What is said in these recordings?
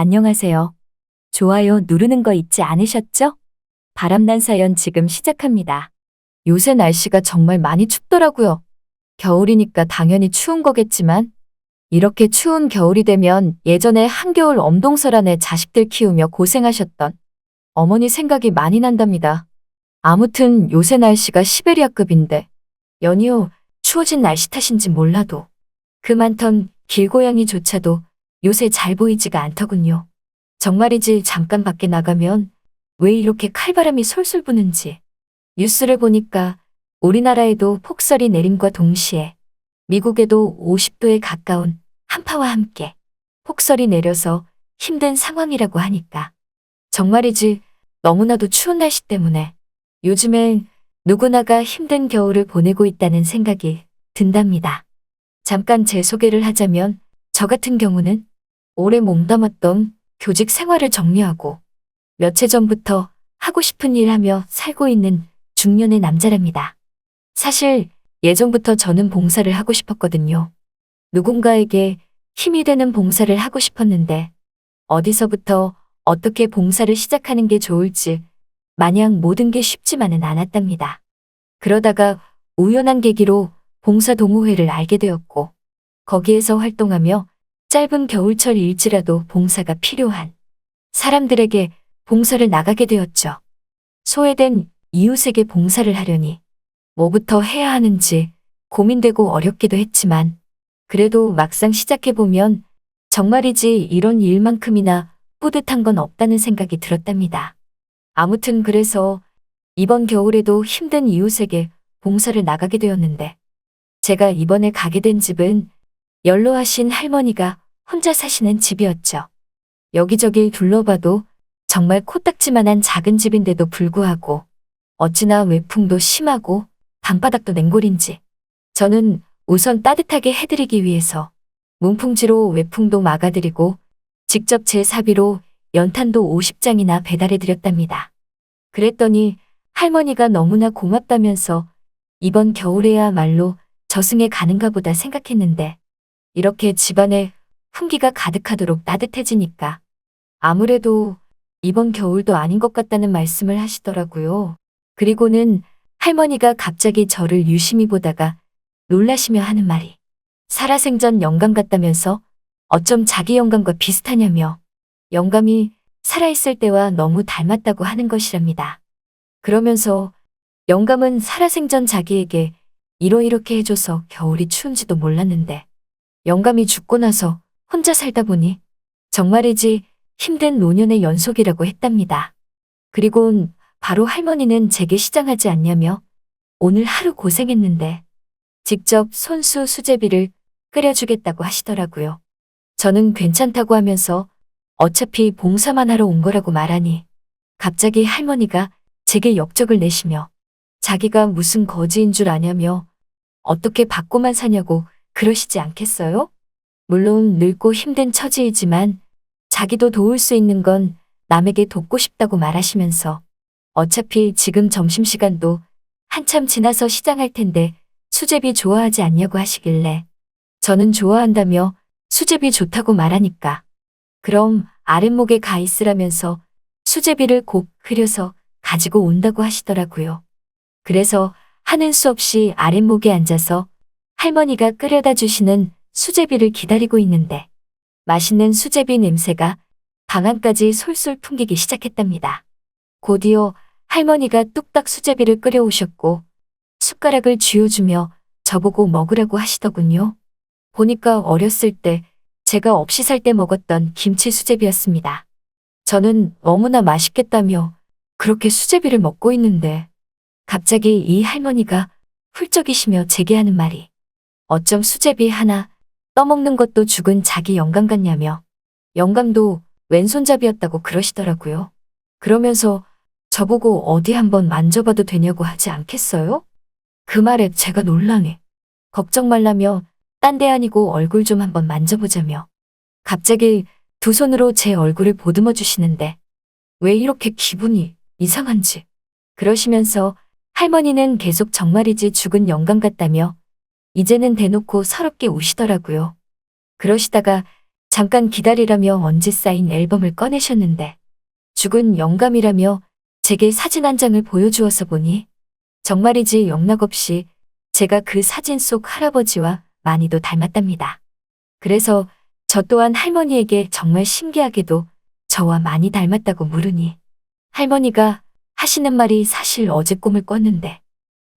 안녕하세요. 좋아요 누르는 거 잊지 않으셨죠? 바람난 사연 지금 시작합니다. 요새 날씨가 정말 많이 춥더라고요. 겨울이니까 당연히 추운 거겠지만, 이렇게 추운 겨울이 되면 예전에 한겨울 엄동설 안에 자식들 키우며 고생하셨던 어머니 생각이 많이 난답니다. 아무튼 요새 날씨가 시베리아급인데, 연이어 추워진 날씨 탓인지 몰라도 그 많던 길고양이조차도 요새 잘 보이지가 않더군요. 정말이지 잠깐 밖에 나가면 왜 이렇게 칼바람이 솔솔 부는지 뉴스를 보니까 우리나라에도 폭설이 내림과 동시에 미국에도 50도에 가까운 한파와 함께 폭설이 내려서 힘든 상황이라고 하니까 정말이지 너무나도 추운 날씨 때문에 요즘엔 누구나가 힘든 겨울을 보내고 있다는 생각이 든답니다. 잠깐 제 소개를 하자면 저 같은 경우는 오래 몸담았던 교직 생활을 정리하고 몇해 전부터 하고 싶은 일 하며 살고 있는 중년의 남자랍니다. 사실 예전부터 저는 봉사를 하고 싶었거든요. 누군가에게 힘이 되는 봉사를 하고 싶었는데 어디서부터 어떻게 봉사를 시작하는 게 좋을지 마냥 모든 게 쉽지만은 않았답니다. 그러다가 우연한 계기로 봉사 동호회를 알게 되었고 거기에서 활동하며 짧은 겨울철 일지라도 봉사가 필요한 사람들에게 봉사를 나가게 되었죠. 소외된 이웃에게 봉사를 하려니 뭐부터 해야 하는지 고민되고 어렵기도 했지만 그래도 막상 시작해보면 정말이지 이런 일만큼이나 뿌듯한 건 없다는 생각이 들었답니다. 아무튼 그래서 이번 겨울에도 힘든 이웃에게 봉사를 나가게 되었는데 제가 이번에 가게 된 집은 연로하신 할머니가 혼자 사시는 집이었죠. 여기저기 둘러봐도 정말 코딱지만한 작은 집인데도 불구하고 어찌나 외풍도 심하고 방바닥도 냉골인지 저는 우선 따뜻하게 해드리기 위해서 문풍지로 외풍도 막아드리고 직접 제 사비로 연탄도 50장이나 배달해드렸답니다. 그랬더니 할머니가 너무나 고맙다면서 이번 겨울에야말로 저승에 가는가 보다 생각했는데 이렇게 집안에 훈기가 가득하도록 따뜻해지니까 아무래도 이번 겨울도 아닌 것 같다는 말씀을 하시더라고요. 그리고는 할머니가 갑자기 저를 유심히 보다가 놀라시며 하는 말이 살아생전 영감 같다면서 어쩜 자기 영감과 비슷하냐며 영감이 살아있을 때와 너무 닮았다고 하는 것이랍니다. 그러면서 영감은 살아생전 자기에게 이러이렇게 해줘서 겨울이 추운지도 몰랐는데 영감이 죽고 나서 혼자 살다 보니 정말이지 힘든 노년의 연속이라고 했답니다. 그리고 바로 할머니는 제게 시장하지 않냐며 오늘 하루 고생했는데 직접 손수 수제비를 끓여주겠다고 하시더라고요. 저는 괜찮다고 하면서 어차피 봉사만 하러 온 거라고 말하니 갑자기 할머니가 제게 역적을 내시며 자기가 무슨 거지인 줄 아냐며 어떻게 받고만 사냐고 그러시지 않겠어요? 물론 늙고 힘든 처지이지만 자기도 도울 수 있는 건 남에게 돕고 싶다고 말하시면서 어차피 지금 점심시간도 한참 지나서 시장할 텐데 수제비 좋아하지 않냐고 하시길래 저는 좋아한다며 수제비 좋다고 말하니까 그럼 아랫목에 가 있으라면서 수제비를 곱 끓여서 가지고 온다고 하시더라고요. 그래서 하는 수 없이 아랫목에 앉아서 할머니가 끓여다 주시는 수제비를 기다리고 있는데 맛있는 수제비 냄새가 방 안까지 솔솔 풍기기 시작했답니다. 곧이어 할머니가 뚝딱 수제비를 끓여오셨고 숟가락을 쥐어주며 저보고 먹으라고 하시더군요. 보니까 어렸을 때 제가 없이 살 때 먹었던 김치 수제비였습니다. 저는 너무나 맛있겠다며 그렇게 수제비를 먹고 있는데 갑자기 이 할머니가 훌쩍이시며 제게 하는 말이 어쩜 수제비 하나 떠먹는 것도 죽은 자기 영감 같냐며 영감도 왼손잡이였다고 그러시더라고요. 그러면서 저보고 어디 한번 만져봐도 되냐고 하지 않겠어요? 그 말에 제가 놀라네. 걱정 말라며 딴 데 아니고 얼굴 좀 한번 만져보자며 갑자기 두 손으로 제 얼굴을 보듬어 주시는데 왜 이렇게 기분이 이상한지 그러시면서 할머니는 계속 정말이지 죽은 영감 같다며 이제는 대놓고 서럽게 우시더라고요. 그러시다가 잠깐 기다리라며 언제 쌓인 앨범을 꺼내셨는데 죽은 영감이라며 제게 사진 한 장을 보여주어서 보니 정말이지 영락없이 제가 그 사진 속 할아버지와 많이도 닮았답니다. 그래서 저 또한 할머니에게 정말 신기하게도 저와 많이 닮았다고 물으니 할머니가 하시는 말이 사실 어제 꿈을 꿨는데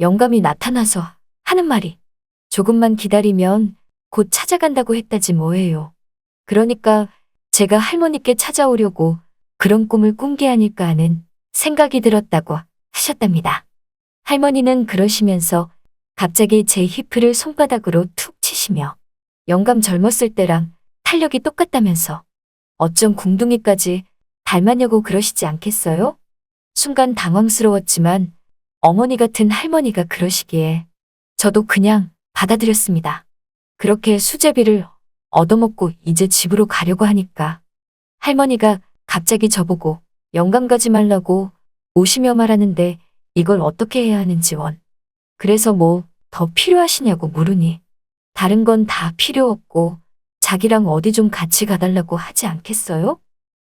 영감이 나타나서 하는 말이 조금만 기다리면 곧 찾아간다고 했다지 뭐예요. 그러니까 제가 할머니께 찾아오려고 그런 꿈을 꾼 게 아닐까 하는 생각이 들었다고 하셨답니다. 할머니는 그러시면서 갑자기 제 히프를 손바닥으로 툭 치시며 영감 젊었을 때랑 탄력이 똑같다면서 어쩜 궁둥이까지 닮았냐고 그러시지 않겠어요? 순간 당황스러웠지만 어머니 같은 할머니가 그러시기에 저도 그냥 받아들였습니다. 그렇게 수제비를 얻어먹고 이제 집으로 가려고 하니까 할머니가 갑자기 저보고 영감 가지 말라고 오시며 말하는데 이걸 어떻게 해야 하는지 원. 그래서 뭐 더 필요하시냐고 물으니 다른 건 다 필요 없고 자기랑 어디 좀 같이 가달라고 하지 않겠어요?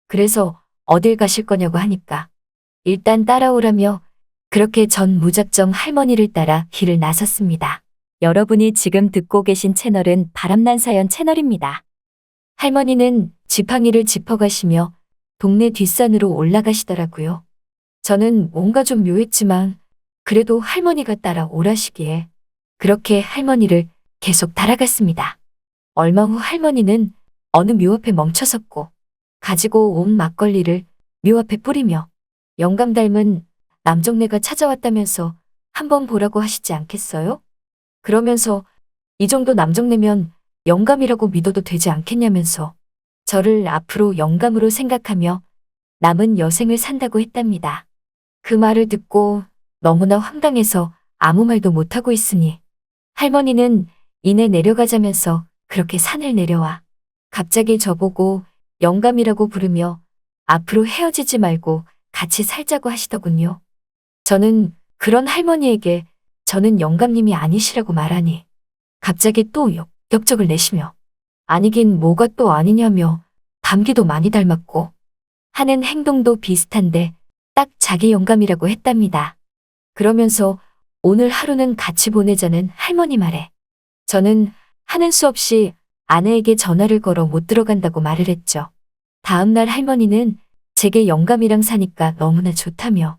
그래서 어딜 가실 거냐고 하니까 일단 따라오라며 그렇게 전 무작정 할머니를 따라 길을 나섰습니다. 여러분이 지금 듣고 계신 채널은 바람난 사연 채널입니다. 할머니는 지팡이를 짚어가시며 동네 뒷산으로 올라가시더라고요. 저는 뭔가 좀 묘했지만 그래도 할머니가 따라 오라시기에 그렇게 할머니를 계속 따라갔습니다. 얼마 후 할머니는 어느 묘 앞에 멈춰섰고 가지고 온 막걸리를 묘 앞에 뿌리며 영감 닮은 남정네가 찾아왔다면서 한번 보라고 하시지 않겠어요? 그러면서 이 정도 남정네면 영감이라고 믿어도 되지 않겠냐면서 저를 앞으로 영감으로 생각하며 남은 여생을 산다고 했답니다. 그 말을 듣고 너무나 황당해서 아무 말도 못하고 있으니 할머니는 이내 내려가자면서 그렇게 산을 내려와 갑자기 저보고 영감이라고 부르며 앞으로 헤어지지 말고 같이 살자고 하시더군요. 저는 그런 할머니에게 저는 영감님이 아니시라고 말하니 갑자기 또 역, 역적을 내시며 아니긴 뭐가 또 아니냐며 담기도 많이 닮았고 하는 행동도 비슷한데 딱 자기 영감이라고 했답니다. 그러면서 오늘 하루는 같이 보내자는 할머니 말에 저는 하는 수 없이 아내에게 전화를 걸어 못 들어간다고 말을 했죠. 다음날 할머니는 제게 영감이랑 사니까 너무나 좋다며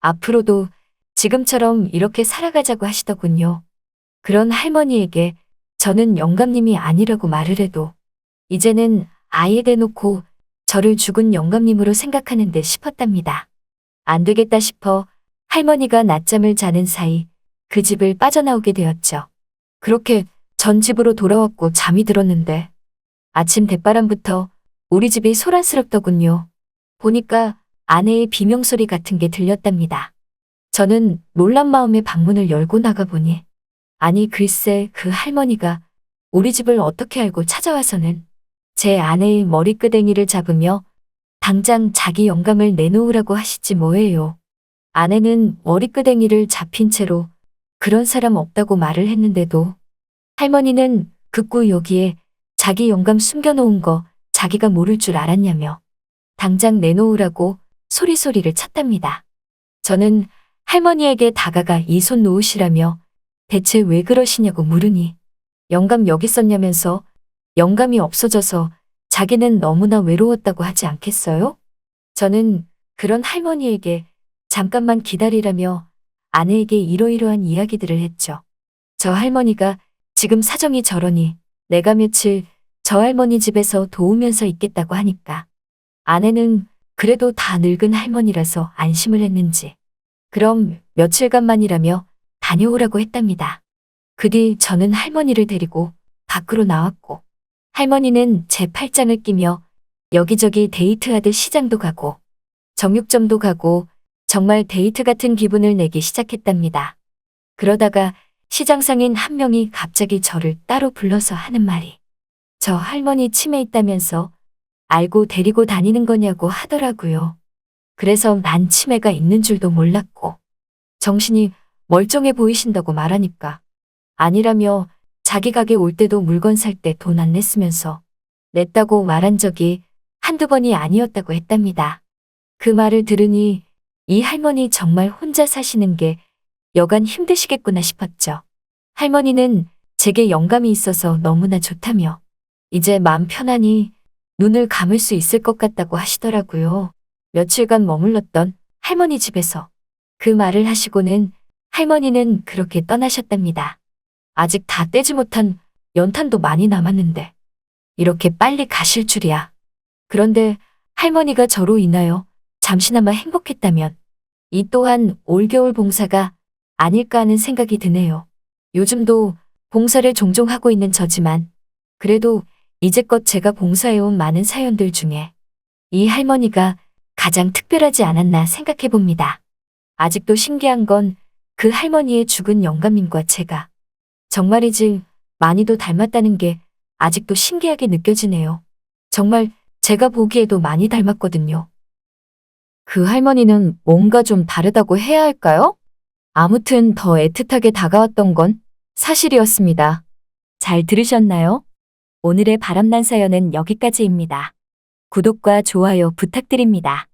앞으로도 지금처럼 이렇게 살아가자고 하시더군요. 그런 할머니에게 저는 영감님이 아니라고 말을 해도 이제는 아예 대놓고 저를 죽은 영감님으로 생각하는 데 싶었답니다. 안 되겠다 싶어 할머니가 낮잠을 자는 사이 그 집을 빠져나오게 되었죠. 그렇게 전 집으로 돌아왔고 잠이 들었는데 아침 대바람부터 우리 집이 소란스럽더군요. 보니까 아내의 비명소리 같은 게 들렸답니다. 저는 놀란 마음에 방문을 열고 나가보니 아니 글쎄 그 할머니가 우리 집을 어떻게 알고 찾아와서는 제 아내의 머리끄댕이를 잡으며 당장 자기 영감을 내놓으라고 하시지 뭐예요. 아내는 머리끄댕이를 잡힌 채로 그런 사람 없다고 말을 했는데도 할머니는 극구 여기에 자기 영감 숨겨놓은 거 자기가 모를 줄 알았냐며 당장 내놓으라고 소리소리를 쳤답니다. 저는 할머니에게 다가가 이 손 놓으시라며 대체 왜 그러시냐고 물으니 영감 여기 있었냐면서 영감이 없어져서 자기는 너무나 외로웠다고 하지 않겠어요? 저는 그런 할머니에게 잠깐만 기다리라며 아내에게 이러이러한 이야기들을 했죠. 저 할머니가 지금 사정이 저러니 내가 며칠 저 할머니 집에서 도우면서 있겠다고 하니까 아내는 그래도 다 늙은 할머니라서 안심을 했는지 그럼 며칠간만이라며 다녀오라고 했답니다. 그 뒤 저는 할머니를 데리고 밖으로 나왔고 할머니는 제 팔짱을 끼며 여기저기 데이트하듯 시장도 가고 정육점도 가고 정말 데이트 같은 기분을 내기 시작했답니다. 그러다가 시장상인 한 명이 갑자기 저를 따로 불러서 하는 말이 저 할머니 치매 있다면서 알고 데리고 다니는 거냐고 하더라고요. 그래서 난 치매가 있는 줄도 몰랐고 정신이 멀쩡해 보이신다고 말하니까 아니라며 자기 가게 올 때도 물건 살 때 돈 안 냈으면서 냈다고 말한 적이 한두 번이 아니었다고 했답니다. 그 말을 들으니 이 할머니 정말 혼자 사시는 게 여간 힘드시겠구나 싶었죠. 할머니는 제게 영감이 있어서 너무나 좋다며 이제 마음 편하니 눈을 감을 수 있을 것 같다고 하시더라고요. 며칠간 머물렀던 할머니 집에서 그 말을 하시고는 할머니는 그렇게 떠나셨답니다. 아직 다 떼지 못한 연탄도 많이 남았는데 이렇게 빨리 가실 줄이야. 그런데 할머니가 저로 인하여 잠시나마 행복했다면 이 또한 올겨울 봉사가 아닐까 하는 생각이 드네요. 요즘도 봉사를 종종 하고 있는 저지만 그래도 이제껏 제가 봉사해온 많은 사연들 중에 이 할머니가 가장 특별하지 않았나 생각해 봅니다. 아직도 신기한 건 그 할머니의 죽은 영감님과 제가 정말이지 많이도 닮았다는 게 아직도 신기하게 느껴지네요. 정말 제가 보기에도 많이 닮았거든요. 그 할머니는 뭔가 좀 다르다고 해야 할까요? 아무튼 더 애틋하게 다가왔던 건 사실이었습니다. 잘 들으셨나요? 오늘의 바람난 사연은 여기까지입니다. 구독과 좋아요 부탁드립니다.